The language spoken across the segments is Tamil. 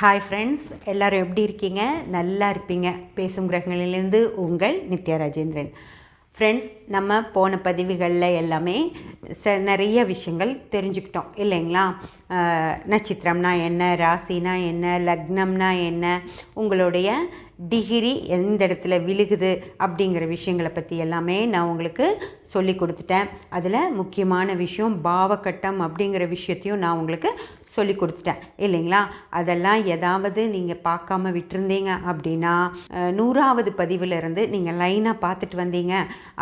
ஹாய் ஃப்ரெண்ட்ஸ் எல்லோரும் எப்படி இருக்கீங்க? நல்லா இருப்பீங்க. பேசும் கிரகங்களிலிருந்து உங்கள் நித்யா ராஜேந்திரன். ஃப்ரெண்ட்ஸ் நம்ம போன பதிவுகளில் எல்லாமே ச நிறைய விஷயங்கள் தெரிஞ்சுக்கிட்டோம். இல்லைங்களா? நட்சத்திரம்னா என்ன? ராசினா என்ன? லக்னம்னா என்ன? உங்களுடைய டிகிரி எந்த இடத்துல விழுகுது? அப்படிங்கிற விஷயங்களை பற்றி எல்லாமே நான் உங்களுக்கு சொல்லி கொடுத்துட்டேன். அதில் முக்கியமான விஷயம் பாவக்கட்டம் அப்படிங்கிற விஷயத்தையும் நான் உங்களுக்கு சொல்லி கொடுத்துட்டேன். இல்லைங்களா? அதெல்லாம் ஏதாவது நீங்கள் பார்க்காம விட்டுருந்தீங்க அப்படின்னா நூறாவது பதிவிலிருந்து நீங்கள் லைனாக பார்த்துட்டு வந்தீங்க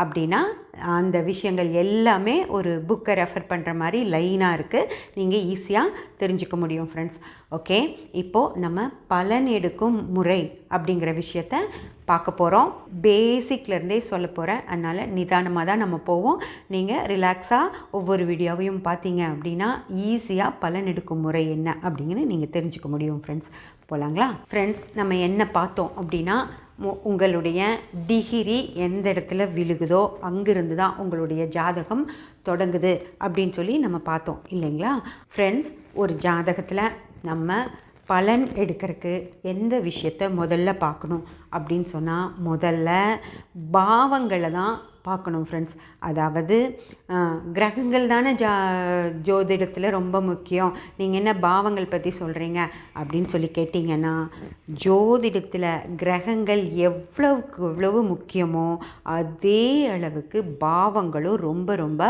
அப்படின்னா அந்த விஷயங்கள் எல்லாமே ஒரு புக்கை ரெஃபர் பண்ணுற மாதிரி லைனாக இருக்குது நீங்கள் ஈஸியாக தெரிஞ்சுக்க முடியும் ஃப்ரெண்ட்ஸ் ஓகே இப்போது நம்ம பலன் எடுக்கும் முறை அப்படிங்கிற விஷயத்த பார்க்க போகிறோம் பேசிக்லேருந்தே சொல்ல போகிறேன் அதனால் நிதானமாக தான் நம்ம போவோம். நீங்கள் ரிலாக்ஸாக ஒவ்வொரு வீடியோவையும் பார்த்தீங்க அப்படின்னா ஈஸியாக பலன் எடுக்கும் முறை என்ன அப்படிங்கிறது நீங்கள் தெரிஞ்சுக்க முடியும் ஃப்ரெண்ட்ஸ் போகலாங்களா ஃப்ரெண்ட்ஸ் நம்ம என்ன பார்த்தோம் அப்படின்னா உங்களுடைய டிகிரி எந்த இடத்துல விழுகுதோ அங்கிருந்து தான் உங்களுடைய ஜாதகம் தொடங்குது அப்படின்னு சொல்லி நம்ம பார்த்தோம் இல்லைங்களா? ஃப்ரெண்ட்ஸ் ஒரு ஜாதகத்தில் நம்ம பலன் எடுக்கிறதுக்கு எந்த விஷயத்த முதல்ல பார்க்கணும் அப்படின்னு சொன்னால் முதல்ல பாவங்களை தான் பார்க்கணும் ஃப்ரெண்ட்ஸ் அதாவது கிரகங்கள் தானே ஜா ஜோதிடத்தில் ரொம்ப முக்கியம். நீங்கள் என்ன பாவங்கள் பற்றி சொல்கிறீங்க அப்படின்னு சொல்லி கேட்டிங்கன்னா ஜோதிடத்தில் கிரகங்கள் எவ்வளவுக்கு எவ்வளவு முக்கியமோ அதே அளவுக்கு பாவங்களும் ரொம்ப ரொம்ப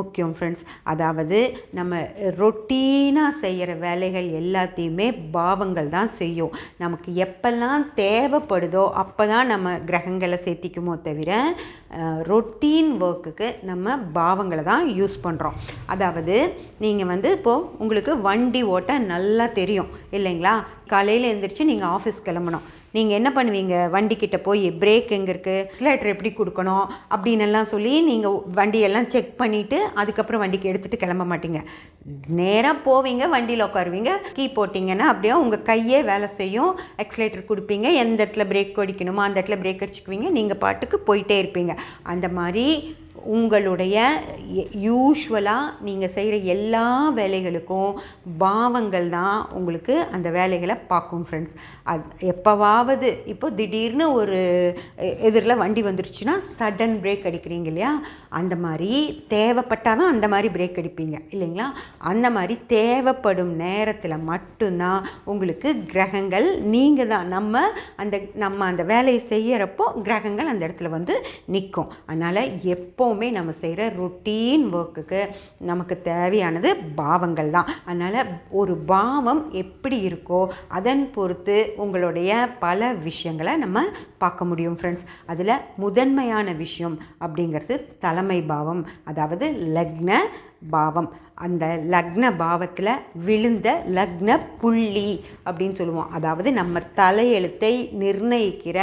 முக்கியம் ஃப்ரெண்ட்ஸ் அதாவது நம்ம ரொட்டீனாக செய்கிற வேலைகள் எல்லாத்தையுமே பாவங்கள் தான் செய்யும். நமக்கு எப்பெல்லாம் தேவைப்படுதோ அப்போ தான் நம்ம கிரகங்களை சேர்த்திக்குமோ தவிர ரொ ரொட்டீன் ஒர்க்குக்கு நம்ம பாவங்களை தான் யூஸ் பண்ணுறோம் அதாவது நீங்கள் வந்து இப்போது உங்களுக்கு வண்டி ஓட்ட நல்லா தெரியும் இல்லைங்களா? காலையில் எழுந்திரிச்சு நீங்கள் ஆஃபீஸ் கிளம்பணும். நீங்கள் என்ன பண்ணுவீங்க? வண்டிக்கிட்ட போய் பிரேக் எங்கே இருக்குது ஸ்லேட்டர் எப்படி கொடுக்கணும்? அப்படின்னு எல்லாம் சொல்லி நீங்கள் வண்டியெல்லாம் செக் பண்ணிவிட்டு அதுக்கப்புறம் வண்டிக்கு எடுத்துகிட்டு கிளம்ப மாட்டீங்க. நேராக போவீங்க வண்டியில் உட்காருவீங்க. கீ போட்டிங்கன்னா அப்படியே உங்கள் கையே வேலை செய்யும். எக்ஸலேட்டர் கொடுப்பீங்க. எந்த இடத்துல பிரேக் அடிக்கணுமோ அந்த இடத்துல பிரேக் அடிச்சுக்குவீங்க. நீங்கள் பாட்டுக்கு போயிட்டே இருப்பீங்க. அந்த மாதிரி உங்களுடைய யூஸ்வலாக நீங்கள் செய்கிற எல்லா வேலைகளுக்கும் பாவங்கள் தான் உங்களுக்கு அந்த வேலைகளை பார்க்கும் ஃப்ரெண்ட்ஸ் அது எப்போவாவது இப்போ திடீர்னு ஒரு எதிரில் வண்டி வந்துருச்சுன்னா சடன் பிரேக் அடிக்கிறீங்க இல்லையா? அந்த மாதிரி தேவைப்பட்டால் தான் அந்த மாதிரி பிரேக் அடிப்பீங்க இல்லைங்களா? அந்த மாதிரி தேவைப்படும் நேரத்தில் மட்டும்தான் உங்களுக்கு கிரகங்கள் நீங்கள் தான். நம்ம அந்த நம்ம அந்த வேலையை செய்கிறப்போ கிரகங்கள் அந்த இடத்துல வந்து நிற்கும். அதனால் எப்போவுமே நம்ம செய்கிற ரொட்டீன் ஒர்க்குக்கு நமக்கு தேவையானது பாவங்கள் தான். அதனால் ஒரு பாவம் எப்படி இருக்கோ அதன் பொறுத்து உங்களுடைய பல விஷயங்களை நம்ம பார்க்க முடியும் ஃப்ரெண்ட்ஸ் அதில் முதன்மையான விஷயம் அப்படிங்கிறது தலைமை பாவம் அதாவது லக்ன பாவம். அந்த லக்ன பாவத்தில் விழுந்த லக்ன புள்ளி அப்படின்னு சொல்லுவோம். அதாவது நம்ம தலையெழுத்தை நிர்ணயிக்கிற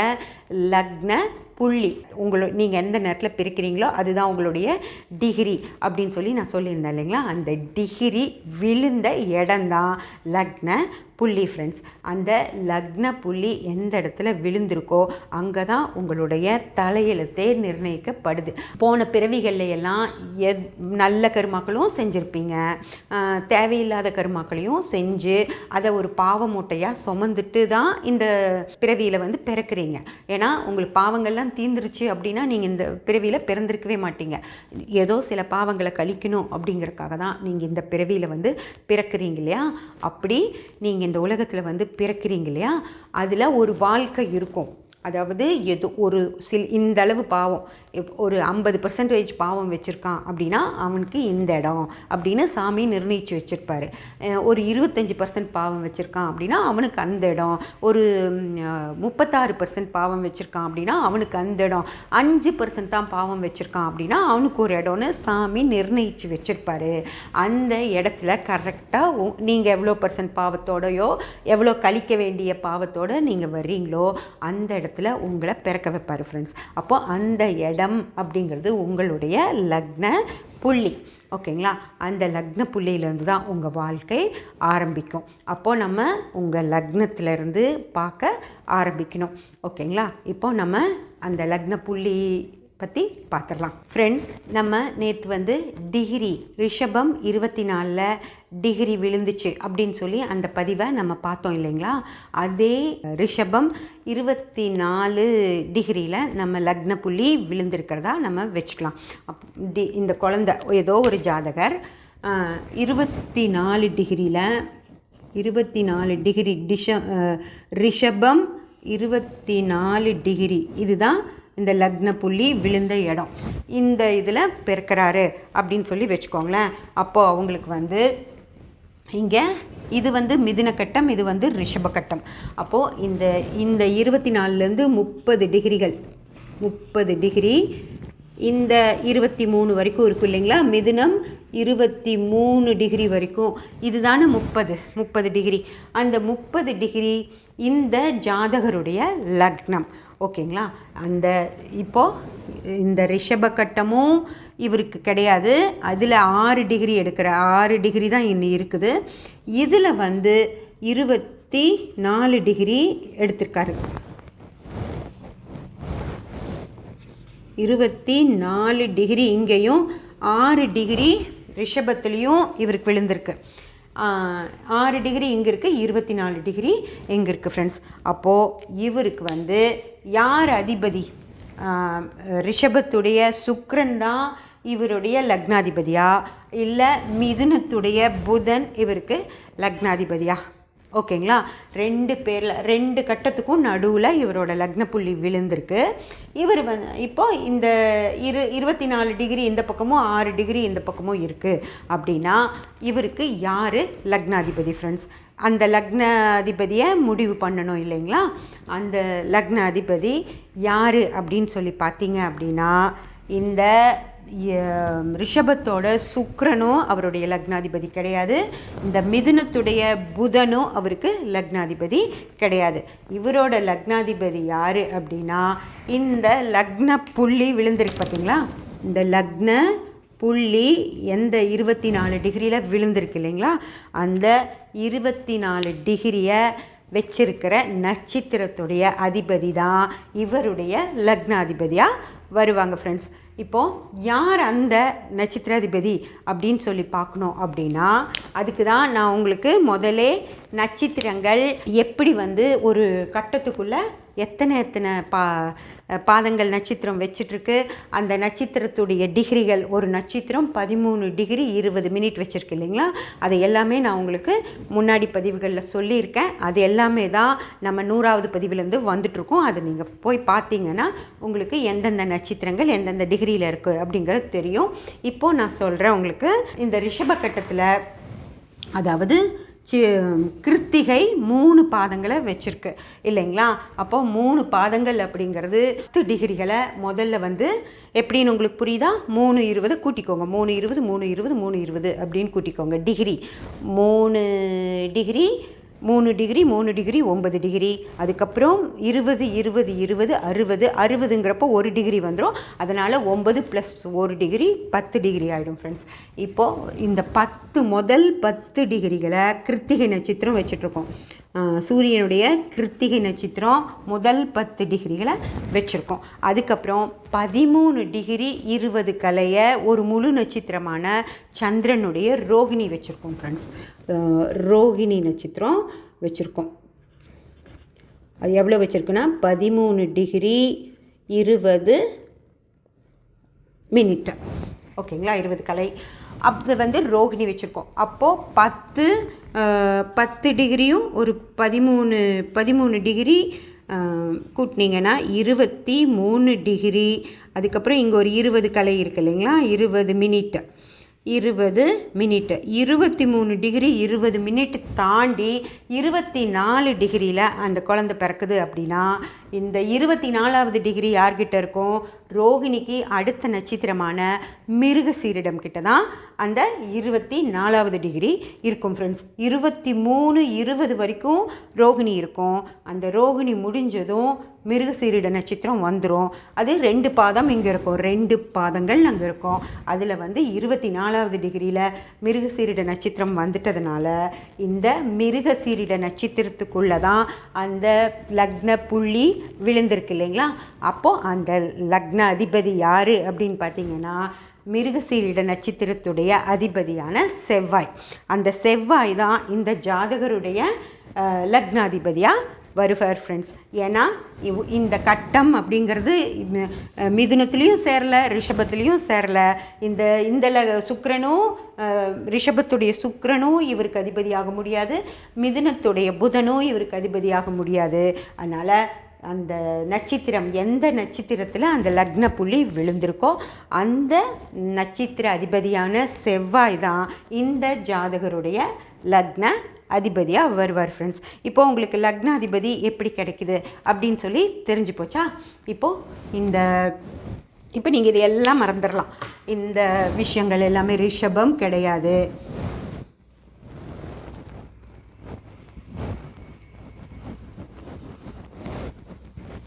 லக்ன புள்ளி. உங்களோ நீங்கள் எந்த நேரத்தில் பிரிக்கிறீங்களோ அதுதான் உங்களுடைய டிகிரி அப்படின்னு சொல்லி நான் சொல்லியிருந்தேன் இல்லைங்களா? அந்த டிகிரி விழுந்த இடம்தான் லக்ன புள்ளி ஃப்ரெண்ட்ஸ் அந்த லக்ன புள்ளி எந்த இடத்துல விழுந்திருக்கோ அங்கே தான் உங்களுடைய தலையெழுத்தே நிர்ணயிக்கப்படுது. போன பிறவிகளில் எல்லாம் எத் நல்ல கருமாக்களும் செஞ்சுருப்பீங்க. இருப்பீங்க தேவையில்லாத கருமாக்களையும் செஞ்சு அதை ஒரு பாவ மூட்டையாக சுமந்துட்டு தான் இந்த பிறவியில் வந்து பிறக்கிறீங்க. ஏன்னா உங்களுக்கு பாவங்கள்லாம் தீந்துருச்சு அப்படின்னா நீங்கள் இந்த பிறவியில் பிறந்திருக்கவே மாட்டீங்க. ஏதோ சில பாவங்களை கழிக்கணும் அப்படிங்கிறக்காக தான் நீங்கள் இந்த பிறவியில் வந்து பிறக்கிறீங்க இல்லையா? அப்படி நீங்கள் இந்த உலகத்தில் வந்து பிறக்கிறீங்க இல்லையா? அதில் ஒரு வாழ்க்கை இருக்கும். அதாவது எது ஒரு சில் இந்த அளவு பாவம் ஒரு ஐம்பது பர்சன்டேஜ் பாவம் வச்சுருக்கான் அப்படின்னா அவனுக்கு இந்த இடம் அப்படின்னு சாமி நிர்ணயித்து வச்சுருப்பாரு. ஒரு இருபத்தஞ்சி பர்சன்ட் பாவம் வச்சுருக்கான் அப்படின்னா அவனுக்கு அந்த இடம். ஒரு முப்பத்தாறு பர்சன்ட் பாவம் வச்சுருக்கான் அப்படின்னா அவனுக்கு அந்த இடம். அஞ்சு பர்சன்ட் தான் பாவம் வச்சுருக்கான் அப்படின்னா அவனுக்கு ஒரு இடம்னு சாமி நிர்ணயித்து வச்சுருப்பாரு. அந்த இடத்துல கரெக்டாக நீங்கள் எவ்வளோ பர்சன்ட் பாவத்தோடையோ எவ்வளோ கழிக்க வேண்டிய பாவத்தோடு நீங்கள் வர்றீங்களோ அந்த இடத்துல உங்களை பிறக்க வைப்பார் ஃப்ரெண்ட்ஸ் அப்போ அந்த இடம் அப்படிங்கிறது உங்களுடைய லக்ன புள்ளி. ஓகேங்களா? அந்த லக்ன புள்ளியிலேருந்து தான் உங்கள் வாழ்க்கை ஆரம்பிக்கும். அப்போது நம்ம உங்கள் லக்னத்திலேருந்து பார்க்க ஆரம்பிக்கணும். ஓகேங்களா? இப்போ நம்ம அந்த லக்ன புள்ளி பற்றி பார்த்துடலாம் ஃப்ரெண்ட்ஸ் நம்ம நேற்று வந்து டிகிரி ரிஷபம் இருபத்தி நாலில் டிகிரி விழுந்துச்சு அப்படின்னு சொல்லி அந்த பதிவை நம்ம பார்த்தோம் இல்லைங்களா? அதே ரிஷபம் இருபத்தி நாலு டிகிரியில் நம்ம லக்ன புள்ளி விழுந்திருக்கிறதா நம்ம வச்சுக்கலாம். அப் டி இந்த குழந்த ஏதோ ஒரு ஜாதகர் இருபத்தி நாலு டிகிரியில் இருபத்தி நாலு டிகிரி டிஷ ரிஷபம் இருபத்தி நாலு டிகிரி இதுதான் இந்த லக்ன புள்ளி விழுந்த இடம். இந்த இதில் பிறக்கிறாரு அப்படின்னு சொல்லி வச்சுக்கோங்களேன். அப்போது அவங்களுக்கு வந்து இங்கே இது வந்து மிதின கட்டம் இது வந்து ரிஷப கட்டம். அப்போது இந்த இந்த இருபத்தி நாலுலேருந்து முப்பது டிகிரிகள் முப்பது டிகிரி இந்த இருபத்தி மூணு வரைக்கும் இருக்கும் இல்லைங்களா? மிதுனம் இருபத்தி மூணு டிகிரி வரைக்கும். இதுதானே முப்பது. முப்பது டிகிரி. அந்த முப்பது டிகிரி இந்த ஜாதகருடைய லக்னம். ஓகேங்களா? அந்த இப்போது இந்த ரிஷப கட்டமும் இவருக்கு கிடையாது. அதில் ஆறு டிகிரி எடுக்கிற ஆறு டிகிரி தான் இன்னும் இருக்குது. இதில் வந்து இருபத்தி நாலு டிகிரி எடுத்திருக்காரு. இருபத்தி நாலு டிகிரி இங்கேயும் ஆறு டிகிரி ரிஷபத்துலேயும் இவருக்கு விழுந்திருக்கு. ஆறு டிகிரி இங்கே இருக்குது இருபத்தி நாலு டிகிரி எங்கே இருக்குது ஃப்ரெண்ட்ஸ் அப்போது இவருக்கு வந்து யார் அதிபதி? ரிஷபத்துடைய சுக்ரன் தான் இவருடைய லக்னாதிபதியா? இல்லை மிதுனத்துடைய புதன் இவருக்கு லக்னாதிபதியா? ஓகேங்களா? ரெண்டு பேரில் ரெண்டு கட்டத்துக்கும் நடுவில் இவரோட லக்ன புள்ளி விழுந்திருக்கு. இவர் வந்து இப்போது இந்த இரு இருபத்தி நாலு டிகிரி இந்த பக்கமும் ஆறு டிகிரி இந்த பக்கமும் இருக்குது அப்படின்னா இவருக்கு யார் லக்னாதிபதி ஃப்ரெண்ட்ஸ் அந்த லக்னாதிபதியை முடிவு பண்ணணும் இல்லைங்களா? அந்த லக்ன அதிபதி யார் அப்படின்னு சொல்லி பார்த்தீங்க அப்படின்னா இந்த ரிஷபத்தோட சுக்ரனும் அவருடைய லக்னாதிபதி கிடையாது. இந்த மிதுனத்துடைய புதனும் அவருக்கு லக்னாதிபதி கிடையாது. இவரோட லக்னாதிபதி யார் அப்படின்னா இந்த லக்ன புள்ளி விழுந்திருக்கு பார்த்தீங்களா இந்த லக்ன புள்ளி எந்த இருபத்தி நாலு டிகிரியில் விழுந்திருக்கு இல்லைங்களா? அந்த இருபத்தி நாலு டிகிரியை வச்சிருக்கிற நட்சத்திரத்துடைய அதிபதி தான் இவருடைய லக்னாதிபதியாக வருவாங்க ஃப்ரெண்ட்ஸ் இப்போது யார் அந்த நட்சத்திராதிபதி அப்படின்னு சொல்லி பார்க்கணும் அப்படின்னா அதுக்கு தான் நான் உங்களுக்கு முதலே நட்சத்திரங்கள் எப்படி வந்து ஒரு கட்டத்துக்குள்ளே எத்தனை எத்தனை பா பாதங்கள் நட்சத்திரம் வச்சிட்ருக்கு. அந்த நட்சத்திரத்துடைய டிகிரிகள் ஒரு நட்சத்திரம் பதிமூணு டிகிரி இருபது மினிட் வச்சுருக்கு இல்லைங்களா? அதை எல்லாமே நான் உங்களுக்கு முன்னாடி பதிவுகளில் சொல்லியிருக்கேன். அது எல்லாமே தான் நம்ம நூறாவது பதிவிலேருந்து வந்துட்ருக்கோம். அதை நீங்கள் போய் பார்த்தீங்கன்னா உங்களுக்கு எந்தெந்த நட்சத்திரங்கள் எந்தெந்த டிகிரியில் இருக்குது அப்படிங்கிறது தெரியும். இப்போது நான் சொல்கிறேன் உங்களுக்கு. இந்த ரிஷப கட்டத்தில் அதாவது சி கிருத்திகை மூணு பாதங்களை வச்சுருக்கு. இல்லைங்களா? அப்போது மூணு பாதங்கள் அப்படிங்கிறது பத்து டிகிரிகளை முதல்ல வந்து எப்படின்னு உங்களுக்கு புரியுதா? மூணு இருபது கூட்டிக்கோங்க. மூணு இருபது மூணு இருபது மூணு இருபது அப்படின்னு கூட்டிக்கோங்க. டிகிரி. மூணு டிகிரி மூணு டிகிரி மூணு டிகிரி ஒன்பது டிகிரி. அதுக்கப்புறம் இருபது இருபது இருபது அறுபது அறுபதுங்கிறப்போ ஒரு டிகிரி வந்துடும் அதனால் ஒம்பது ப்ளஸ் ஒரு டிகிரி பத்து டிகிரி ஆகிடும் ஃப்ரெண்ட்ஸ் இப்போது இந்த பத்து முதல் பத்து டிகிரிகளை கிருத்திகை நட்சத்திரம் வச்சுட்ருக்கோம் சூரியனுடைய கிருத்திகை நட்சத்திரம் முதல் பத்து டிகிரிகளை வச்சுருக்கோம். அதுக்கப்புறம் பதிமூணு டிகிரி இருபது கலையை ஒரு முழு நட்சத்திரமான சந்திரனுடைய ரோகிணி வச்சுருக்கோம் ஃப்ரெண்ட்ஸ் ரோகிணி நட்சத்திரம் வச்சுருக்கோம். அது எவ்வளோ வச்சுருக்குன்னா பதிமூணு டிகிரி இருபது மினிட்டு ஓகேங்களா? இருபது கலை. அது வந்து ரோகிணி வச்சுருக்கோம். அப்போது பத்து பத்து டிகிரியும் ஒரு பதிமூணு பதிமூணு டிகிரி கூட்டினீங்கன்னா இருபத்தி மூணு டிகிரி. அதுக்கப்புறம் இங்கே ஒரு இருபது கலை இருக்கு இல்லைங்களா? இருபது மினிட்டு இருபது மினிட்டு இருபத்தி மூணு டிகிரி இருபது மினிட் தாண்டி இருபத்தி நாலு டிகிரியில் அந்த குழந்த பிறக்குது அப்படின்னா இந்த இருபத்தி நாலாவது டிகிரி யார்கிட்ட இருக்கும்? ரோகிணிக்கு அடுத்த நட்சத்திரமான மிருக சீரிடம் கிட்ட தான் அந்த இருபத்தி நாலாவது டிகிரி இருக்கும் ஃப்ரெண்ட்ஸ் இருபத்தி மூணு இருபது வரைக்கும் ரோகிணி இருக்கும். அந்த ரோகிணி முடிஞ்சதும் மிருகசீரிட நட்சத்திரம் வந்துடும் அது ரெண்டு பாதம் இங்கே இருக்கும். ரெண்டு பாதங்கள் அங்கே இருக்கும். அதில் வந்து இருபத்தி நாலாவது டிகிரியில் மிருகசீரிட நட்சத்திரம் வந்துட்டதுனால இந்த மிருகசீரிட நட்சத்திரத்துக்குள்ளே தான் அந்த லக்ன புள்ளி விழுந்திருக்கு இல்லைங்களா? அப்போது அந்த லக்ன அதிபதி யார் அப்படின்னு பார்த்தீங்கன்னா மிருகசீரிட நட்சத்திரத்துடைய அதிபதியான செவ்வாய். அந்த செவ்வாய் தான் இந்த ஜாதகருடைய லக்னாதிபதியாக வருவார் ஃப்ரெண்ட்ஸ் ஏன்னா இவ் இந்த கட்டம் அப்படிங்கிறது மி- மிதுனத்துலேயும் சேரல ரிஷபத்துலேயும் சேரல. இந்த இந்த ல ரிஷபத்துடைய சுக்கரனும் இவருக்கு அதிபதியாக முடியாது. மிதுனத்துடைய புதனும் இவருக்கு அதிபதியாக முடியாது. அதனால் அந்த நட்சத்திரம் எந்த நட்சத்திரத்தில் அந்த லக்ன புள்ளி விழுந்திருக்கோ அந்த நட்சத்திர அதிபதியான செவ்வாய் தான் இந்த ஜாதகருடைய லக்ன அதிபதியாக வருவார் ஃப்ரெண்ட்ஸ் இப்போ உங்களுக்கு லக்ன அதிபதி எப்படி கிடைக்குது அப்படின்னு சொல்லி தெரிஞ்சு போச்சா? இப்போது இந்த இப்போ நீங்கள் இது எல்லாம் மறந்துடலாம். இந்த விஷயங்கள் எல்லாமே ரிஷபம் கிடையாது.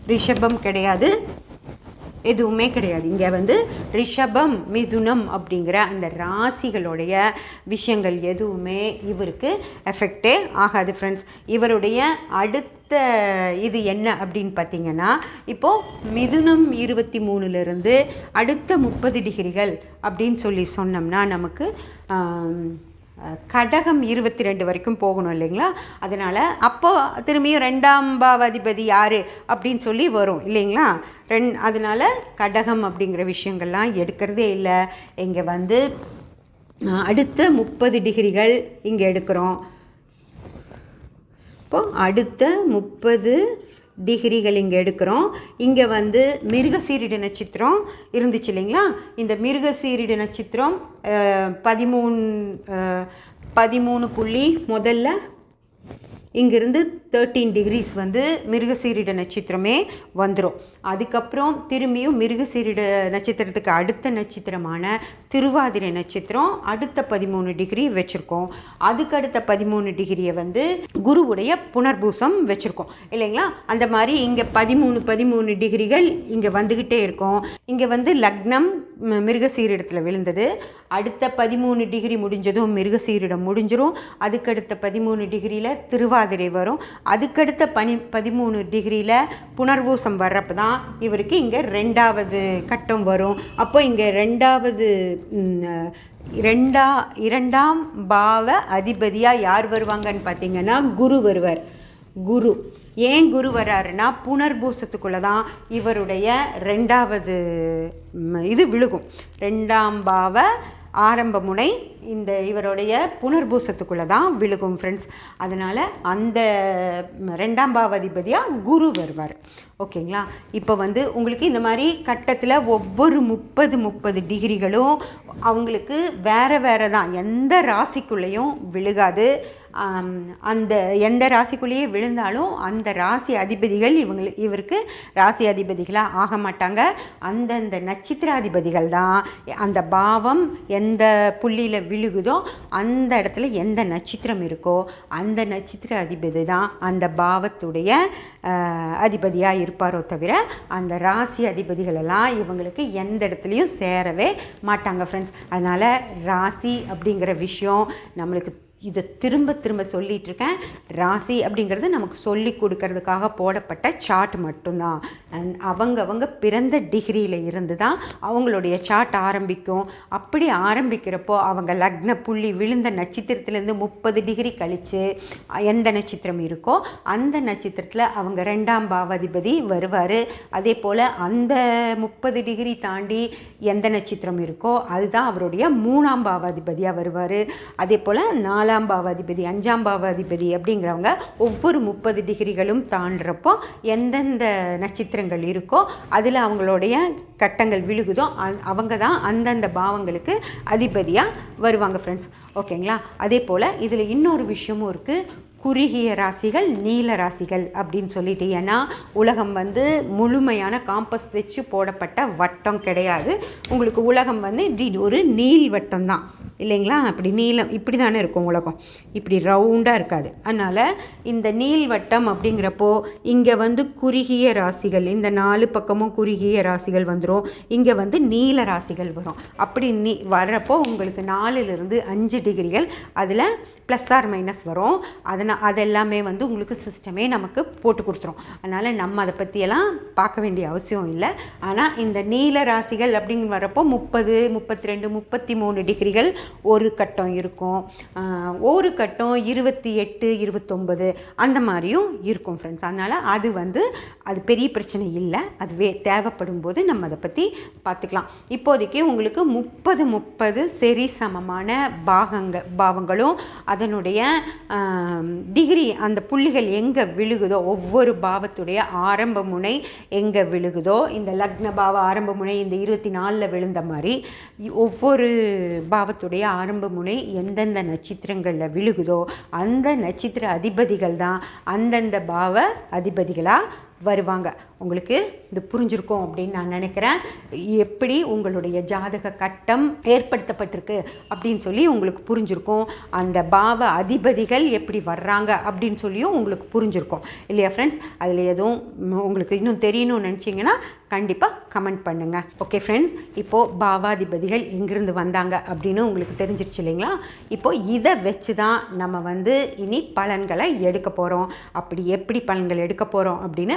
ரிஷபம் கிடையாது. எதுவுமே கிடையாது. இங்கே வந்து ரிஷபம் மிதுனம் அப்படிங்கிற அந்த ராசிகளுடைய விஷயங்கள் எதுவுமே இவருக்கு எஃபெக்டே ஆகாது ஃப்ரெண்ட்ஸ் இவருடைய அடுத்த இது என்ன அப்படின்னு பார்த்தீங்கன்னா இப்போது மிதுனம் இருபத்தி மூணுலேருந்து அடுத்த முப்பது டிகிரிகள் அப்படின்னு சொல்லி சொன்னோம்னா நமக்கு கடகம் இருபத்தி ரெண்டு வரைக்கும் போகணும் இல்லைங்களா? அதனால் அப்போ திரும்பியும் ரெண்டாம் பாவாதிபதி யார் அப்படின்னு சொல்லி வரும் இல்லைங்களா? ரெண் அதனால் கடகம் அப்படிங்கிற விஷயங்கள்லாம் எடுக்கிறதே இல்லை. இங்கே வந்து அடுத்த முப்பது டிகிரிகள் இங்கே எடுக்கிறோம். இப்போ அடுத்த முப்பது டிகிரிகள் இங்கே எடுக்கிறோம். இங்கே வந்து மிருகசீரிட நட்சத்திரம் இருந்துச்சு இல்லைங்களா? இந்த மிருகசீரிட நட்சத்திரம் பதிமூணு பதிமூணு புள்ளி முதல்ல இங்கிருந்து தேர்ட்டீன் டிகிரிஸ் வந்து மிருகசீரிட நட்சத்திரமே வந்துடும் அதுக்கப்புறம் திரும்பியும் மிருகசீரிட நட்சத்திரத்துக்கு அடுத்த நட்சத்திரமான திருவாதிரை நட்சத்திரம் அடுத்த பதிமூணு டிகிரி வச்சுருக்கோம். அதுக்கு அடுத்த பதிமூணு டிகிரியை வந்து குருவுடைய புனர்பூசம் வச்சுருக்கோம். இல்லைங்களா? அந்த மாதிரி இங்கே பதிமூணு பதிமூணு டிகிரிகள் இங்கே வந்துக்கிட்டே இருக்கும். இங்கே வந்து லக்னம் மிருகசீரிடத்தில் விழுந்தது. அடுத்த பதிமூணு டிகிரி முடிஞ்சதும் மிருகசீரிடம் முடிஞ்சிடும் அதுக்கடுத்த பதிமூணு டிகிரியில் திருவாதிரை வரும். அதுக்கடுத்த பனி பதிமூணு டிகிரியில் புனர்வூசம் வர்றப்ப தான் இவருக்கு இங்கே ரெண்டாவது கட்டம் வரும். அப்போ இங்கே ரெண்டாவது ரெண்டா இரண்டாம் பாவ அதிபதியாக யார் வருவாங்கன்னு பார்த்தீங்கன்னா குரு வருவர். குரு. ஏன் குரு வராருன்னா புனர்பூசத்துக்குள்ளே தான் இவருடைய ரெண்டாவது இது விழுகும். ரெண்டாம் பாவ ஆரம்ப முனை இந்த இவருடைய புனர்பூசத்துக்குள்ளே தான் விழுகும் ஃப்ரெண்ட்ஸ் அதனால் அந்த ரெண்டாம் பாவாதிபதியாக குரு வருவார். ஓகேங்களா? இப்போ வந்து உங்களுக்கு இந்த மாதிரி கட்டத்தில் ஒவ்வொரு முப்பது முப்பது டிகிரிகளும் அவங்களுக்கு வேறு வேறு தான் எந்த ராசிக்குள்ளேயும் விழுகாது. அந்த எந்த ராசிக்குள்ளேயே விழுந்தாலும் அந்த ராசி அதிபதிகள் இவங்க இவருக்கு ராசி அதிபதிகளாக ஆக மாட்டாங்க. அந்தந்த நட்சத்திராதிபதிகள் தான். அந்த பாவம் எந்த புள்ளியில் விழுகுதோ அந்த இடத்துல எந்த நட்சத்திரம் இருக்கோ அந்த நட்சத்திர அதிபதி தான் அந்த பாவத்துடைய அதிபதியாக இருப்பாரோ தவிர அந்த ராசி அதிபதிகளெல்லாம் இவங்களுக்கு எந்த இடத்துலையும் சேரவே மாட்டாங்க ஃப்ரெண்ட்ஸ் அதனால் ராசி அப்படிங்கிற விஷயம் நம்மளுக்கு இதை திரும்ப திரும்ப சொல்லிட்டு இருக்கேன் ராசி அப்படிங்கிறது நமக்கு சொல்லி கொடுக்கறதுக்காக போடப்பட்ட சார்ட் மட்டும்தான். அவங்க அவங்க பிறந்த டிகிரியில் இருந்து தான் அவங்களுடைய சார்ட் ஆரம்பிக்கும். அப்படி ஆரம்பிக்கிறப்போ அவங்க லக்ன புள்ளி விழுந்த நட்சத்திரத்துலேருந்து முப்பது டிகிரி கழித்து எந்த நட்சத்திரம் இருக்கோ அந்த நட்சத்திரத்தில் அவங்க ரெண்டாம் பாவாதிபதி வருவார். அதே போல் அந்த முப்பது டிகிரி தாண்டி எந்த நட்சத்திரம் இருக்கோ அதுதான் அவருடைய மூணாம் பாவாதிபதியாக வருவார். அதே போல் நாலாம் பாவாதிபதி அஞ்சாம் பாவாதிபதி அப்படிங்கிறவங்க ஒவ்வொரு முப்பது டிகிரிகளும் தாண்டுறப்போ எந்தெந்த நட்சத்திரங்கள் இருக்கோ அதில் அவங்களுடைய கட்டங்கள் விழுகுதோ அவங்க தான் அந்தந்த பாவங்களுக்கு அதிபதியாக வருவாங்க ஃப்ரெண்ட்ஸ் ஓகேங்களா அதே போல் இதில் இன்னொரு விஷயமும் இருக்குது குறுகிய ராசிகள் நீல ராசிகள் அப்படின்னு சொல்லிட்டு ஏன்னா உலகம் வந்து முழுமையான காம்பஸ் வச்சு போடப்பட்ட வட்டம் கிடையாது. உங்களுக்கு உலகம் வந்து இப்படி ஒரு நீள் வட்டம் தான். இல்லைங்களா? அப்படி நீளம் இப்படி தானே இருக்கும் உலகம். இப்படி ரவுண்டாக இருக்காது. அதனால் இந்த நீள்வட்டம் அப்படிங்கிறப்போ இங்கே வந்து குறுகிய ராசிகள் இந்த நாலு பக்கமும் குறுகிய ராசிகள் வந்துடும் இங்கே வந்து நீல ராசிகள் வரும். அப்படி நீ வர்றப்போ உங்களுக்கு நாலுலேருந்து அஞ்சு டிகிரிகள் அதில் ப்ளஸ் ஆர் மைனஸ் வரும். அதனால் அதெல்லாமே வந்து உங்களுக்கு சிஸ்டமே நமக்கு போட்டு கொடுத்துரும். அதனால் நம்ம அதை பற்றியெல்லாம் பார்க்க வேண்டிய அவசியம் இல்லை. ஆனால் இந்த நீல ராசிகள் அப்படிங்கிற வரப்போ முப்பது முப்பத்தி ரெண்டு முப்பத்தி மூணு டிகிரிகள் ஒரு கட்டம் இருக்கும். ஒரு கட்டம் இருபத்தி எட்டு இருபத்தொம்பது அந்த மாதிரியும் இருக்கும் ஃப்ரெண்ட்ஸ் அதனால் அது வந்து அது பெரிய பிரச்சனை இல்லை. அது வே தேவைப்படும் போது நம்ம அதை பற்றி பார்த்துக்கலாம் இப்போதைக்கு உங்களுக்கு முப்பது முப்பது சரி சமமான பாகங்கள் பாவங்களும் அதனுடைய டிகிரி அந்த புள்ளிகள் எங்கே விழுகுதோ ஒவ்வொரு பாவத்துடைய ஆரம்ப முனை எங்கே விழுகுதோ இந்த லக்ன பாவ ஆரம்ப முனை இந்த இருபத்தி நாலில் விழுந்த மாதிரி ஒவ்வொரு பாவத்துடைய ஆரம்ப முனை எந்தெந்த நட்சத்திரங்களில் விழுகுதோ அந்த நட்சத்திர அதிபதிகள் தான் அந்தந்த பாவ அதிபதிகளாக வருவாங்க. உங்களுக்கு இது புரிஞ்சிருக்கும் அப்படின்னு நான் நினைக்கிறேன். எப்படி உங்களுடைய ஜாதக கட்டம் ஏற்படுத்தப்பட்டிருக்கு அப்படின்னு சொல்லி உங்களுக்கு புரிஞ்சிருக்கும். அந்த பாவ அதிபதிகள் எப்படி வர்றாங்க அப்படின்னு சொல்லியும் உங்களுக்கு புரிஞ்சிருக்கும். இல்லையா ஃப்ரெண்ட்ஸ் அதில் எதுவும் உங்களுக்கு இன்னும் தெரியணும்னு நினச்சிங்கன்னா கண்டிப்பாக கமெண்ட் பண்ணுங்கள் ஓகே ஃப்ரெண்ட்ஸ் இப்போது பாவாதிபதிகள் எங்கேருந்து வந்தாங்க அப்படின்னு உங்களுக்கு தெரிஞ்சிருச்சு இல்லைங்களா? இப்போது இதை வச்சு தான் நம்ம வந்து இனி பலன்களை எடுக்க போகிறோம் அப்படி எப்படி பலன்கள் எடுக்க போகிறோம் அப்படின்னு